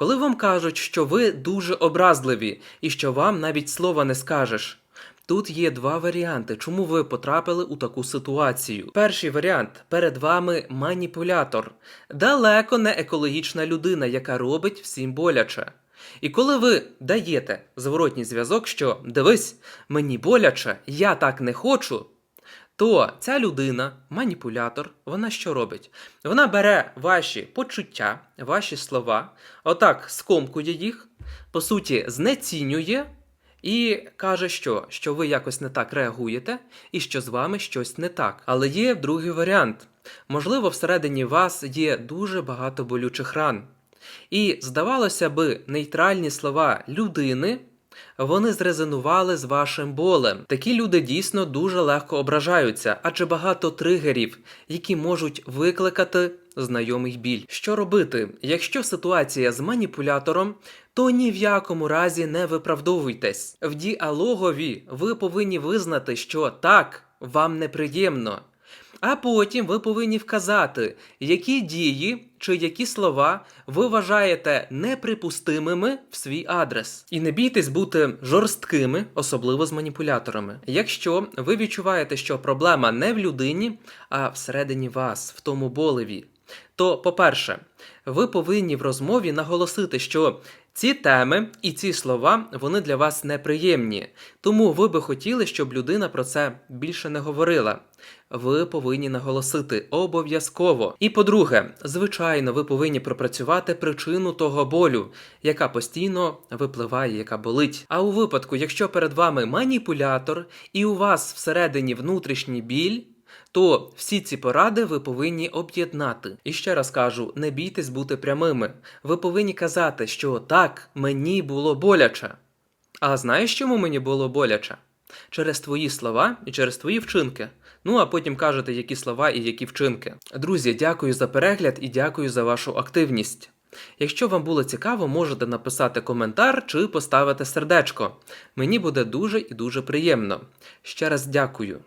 Коли вам кажуть, що ви дуже образливі і що вам навіть слова не скажеш. Тут є два варіанти, чому ви потрапили у таку ситуацію. Перший варіант перед вами маніпулятор, далеко не екологічна людина, яка робить всім боляче. І коли ви даєте зворотній зв'язок, що дивись, мені боляче, я так не хочу, то ця людина, маніпулятор, вона що робить? Вона бере ваші почуття, ваші слова, отак скомкує їх, по суті, знецінює і каже, що, що ви якось не так реагуєте і що з вами щось не так. Але є другий варіант. Можливо, всередині вас є дуже багато болючих ран. І здавалося би, нейтральні слова людини вони зрезонували з вашим болем. Такі люди дійсно дуже легко ображаються, адже багато тригерів, які можуть викликати знайомий біль. Що робити, якщо ситуація з маніпулятором, то ні в якому разі не виправдовуйтесь. В діалогові ви повинні визнати, що так, вам неприємно. А потім ви повинні вказати, які дії чи які слова ви вважаєте неприпустимими в свій адрес. І не бійтесь бути жорсткими, особливо з маніпуляторами. Якщо ви відчуваєте, що проблема не в людині, а всередині вас, в тому болеві, то, по-перше, ви повинні в розмові наголосити, що ці теми і ці слова вони для вас неприємні, тому ви би хотіли, щоб людина про це більше не говорила. Ви повинні наголосити обов'язково. І по-друге, звичайно, ви повинні пропрацювати причину того болю, яка постійно випливає, яка болить. А у випадку, якщо перед вами маніпулятор і у вас всередині внутрішній біль. То всі ці поради ви повинні об'єднати. І ще раз кажу: не бійтесь бути прямими. Ви повинні казати, що так, мені було боляче. А знаєш, чому мені було боляче? Через твої слова і через твої вчинки. Ну а потім кажете, які слова і які вчинки. Друзі, дякую за перегляд і дякую за вашу активність. Якщо вам було цікаво, можете написати коментар чи поставити сердечко. Мені буде дуже і дуже приємно. Ще раз дякую.